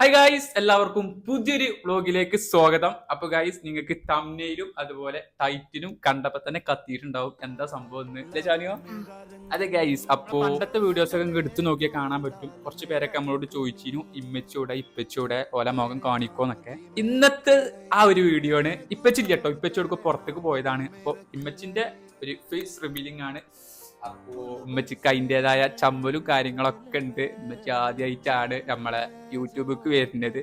Hi guys എല്ലാവർക്കും പുതിയൊരു വ്ലോഗിലേക്ക് സ്വാഗതം. അപ്പൊ ഗായ്സ് നിങ്ങൾക്ക് തമ്മയിലും അതുപോലെ ടൈറ്റിലും കണ്ടപ്പോ തന്നെ കത്തിയിട്ടുണ്ടാവും. എന്താ സംഭവം ചാനിയോ അതെ ഗൈസ് അപ്പോ പണ്ടത്തെ വീഡിയോസ് ഒക്കെ എടുത്തു നോക്കിയാൽ കാണാൻ പറ്റും. കുറച്ച് പേരൊക്കെ നമ്മളോട് ചോദിച്ചിരുന്നു ഇമ്മച്ചൂടെ ഇപ്പച്ചൂടെ ഓല മുഖം കാണിക്കോന്നൊക്കെ ഇന്നത്തെ ആ ഒരു വീഡിയോ ആണ്. ഇപ്പച്ചില്ല കേട്ടോ ഇപ്പച്ചോടൊക്കെ പുറത്തേക്ക് പോയതാണ്. അപ്പൊ ഇമ്മച്ചിന്റെ ഒരു ഫേസ് റിവീലിംഗ് ആണ്. ഉമ്മച്ചിക്ക് അതിന്റെതായ ചമ്മലും കാര്യങ്ങളൊക്കെ ഉണ്ട്. ഉമ്മച്ചി ആദ്യമായിട്ടാണ് നമ്മളെ യൂട്യൂബിക്ക് വരുന്നത്.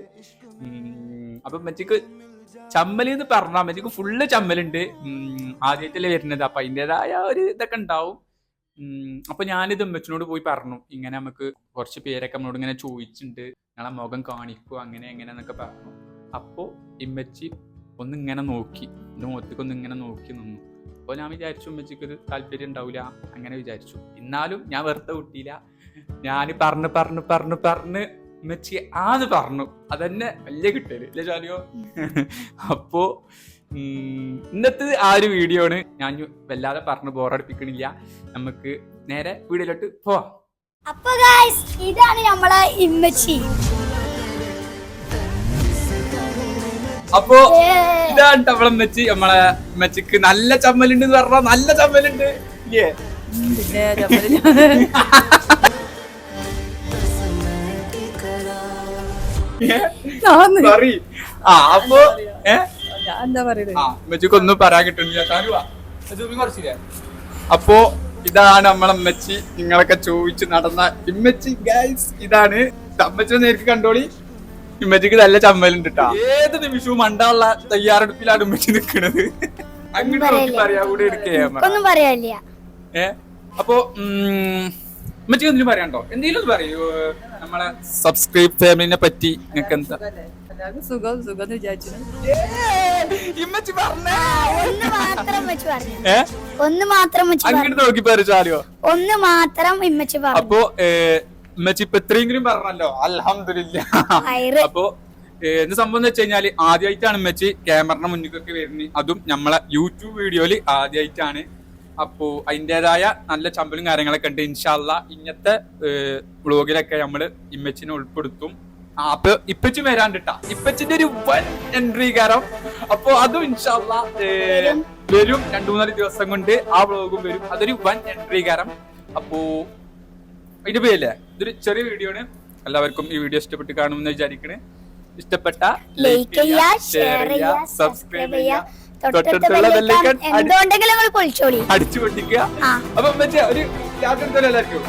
അപ്പൊ ഉമ്മച്ചിക്ക് ചമ്മൽ എന്ന് പറഞ്ഞാൽ ഉമ്മച്ചിക്ക് ഫുള്ള് ചമ്മലുണ്ട്. ആദ്യത്തിൽ വരുന്നത്. അപ്പൊ അതിന്റെതായ ഒരു ഇതൊക്കെ ഉണ്ടാവും. അപ്പൊ ഞാനിത് ഉമ്മച്ചിനോട് പോയി പറഞ്ഞു. ഇങ്ങനെ നമുക്ക് കുറച്ച് പേരൊക്കെ നമ്മളോട് ഇങ്ങനെ ചോദിച്ചിട്ടുണ്ട്. ഞങ്ങളെ മുഖം കാണിക്കുക അങ്ങനെ എങ്ങനെ എന്നൊക്കെ പറഞ്ഞു. അപ്പോ ഇമ്മച്ചി ഒന്നിങ്ങനെ നോക്കി. എന്റെ മുഖത്തേക്ക് ഒന്നിങ്ങനെ നോക്കി നിന്നു. അപ്പോൾ ഞാൻ വിചാരിച്ചു ഉമ്മച്ചിക്കൊരു താല്പര്യം ഉണ്ടാവില്ല അങ്ങനെ വിചാരിച്ചു. എന്നാലും ഞാൻ വെറുതെ വിട്ടില്ല. ഞാൻ പറഞ്ഞ് പറഞ്ഞ് പറഞ്ഞ് പറഞ്ഞ് ഉമ്മച്ചി ആന്ന് പറഞ്ഞു. അതന്നെ വലിയ കിട്ടൽ അല്ലേ ജാലിയോ അപ്പോ ഉം, ഇന്നത്തെ ആ ഒരു വീഡിയോ ആണ് ഞാൻ വല്ലാതെ പറഞ്ഞ് ബോറടിപ്പിക്കണില്ല. നമുക്ക് നേരെ വീഡിയോയിലോട്ട് പോവാം. അപ്പൊ ഇതാണ് നമ്മളെ ഇമ്മച്ചി. അപ്പോ ഇതാണ് നമ്മളെ മെച്ചി നമ്മളെ മെച്ചിക്ക് നല്ല ചമ്മലുണ്ട് എന്ന് പറഞ്ഞാൽ നല്ല ചമ്മലുണ്ട്. ഇല്ലേ പിന്നെ സോറി ആ അപ്പോ മെച്ചിക്ക് ഒന്നും പറയാൻ കിട്ടുന്നില്ല. അപ്പോ ഇതാണ് നമ്മളെ മെച്ചി നിങ്ങളൊക്കെ ചോദിച്ച് നടന്ന ഇമ്മച്ചി ഗൈസ് ഇതാണ്. അമ്മച്ചി നേരിട്ട് കണ്ടോളി. ഇമ്മച്ചിക്ക് നല്ല ചമ്മലുണ്ട് കേട്ടോ ഏത് നിമിഷവും മണ്ടാനുള്ള തയ്യാറെടുപ്പിലാണ് ഉമ്മച്ചി നിക്കണത്. അങ്ങോട്ട് നോക്കി പറയാ കൂടെ എടുക്കേ ഒന്നും പറയാനില്ല. ഏ? അപ്പോ ഉമ്മച്ചിക്ക് എന്തെങ്കിലും പറയാണ്ടോ എന്തെങ്കിലും പറയൂ നമ്മളെ സബ്സ്ക്രൈബ് ഫാമിലിനെ പറ്റി നിങ്ങൾക്ക് എന്താ? സുഖം സുഖം വിചാരിച്ചു ഇമ്മച്ചി പറഞ്ഞേ. ഒന്ന് മാത്രം വെച്ച് പറഞ്ഞു. ഒന്ന് മാത്രം വെച്ച് അങ്ങോട്ട് നോക്കി പറിച്ചാലോ ഒന്ന് മാത്രം ഇമ്മച്ചി പറഞ്ഞു. അപ്പോ ഉമ്മച്ചി ഇപ്പൊ ഇത്രയെങ്കിലും പറഞ്ഞല്ലോ. അലഹമില്ല അപ്പൊ എന്ത് സംഭവം എന്ന് വെച്ച് കഴിഞ്ഞാൽ ആദ്യമായിട്ടാണ് ഉമ്മച്ചി ക്യാമറയുടെ മുന്നിലേക്ക് വരുന്നത്. അതും നമ്മളെ യൂട്യൂബ് വീഡിയോയിൽ ആദ്യമായിട്ടാണ്. അപ്പോ അതിന്റെതായ നല്ല ചമ്പലും കാര്യങ്ങളൊക്കെ ഉണ്ട്. ഇൻഷാല്ല ഇന്നത്തെ വ്ളോഗിലൊക്കെ നമ്മൾ ഇമ്മച്ചിനെ ഉൾപ്പെടുത്തും. അപ്പൊ ഇപ്പച്ചി വരാണ്ടിട്ടാ. ഇപ്പച്ചിന്റെ ഒരു വൻ എൻട്രി കാരണം അപ്പൊ അതും ഇൻഷാല്ല വരും. രണ്ടു മൂന്നാൽ ദിവസം കൊണ്ട് ആ വ്ളോഗും വരും. അതൊരു വൻ എൻട്രി കാരണം. അപ്പോ അതിന്റെ പേരല്ലേ ഇതൊരു ചെറിയ വീഡിയോ ആണ്. എല്ലാവർക്കും ഈ വീഡിയോ ഇഷ്ടപ്പെട്ട് കാണുമെന്ന് വിചാരിക്കണേ. ഇഷ്ടപ്പെട്ട ലൈക്ക് ചെയ്യുക ഷെയർ ചെയ്യുക സബ്സ്ക്രൈബ് ചെയ്യുക തൊട്ടടുത്തുള്ള ബെല്ലൈക്കൺ എന്തുകൊണ്ടെങ്കിലും നിങ്ങൾ പൊളിച്ചോളി. അടിച്ചു പൊട്ടിക്കുക. അപ്പൊ മറ്റേ ഒരു യാത്ര എല്ലാവർക്കും?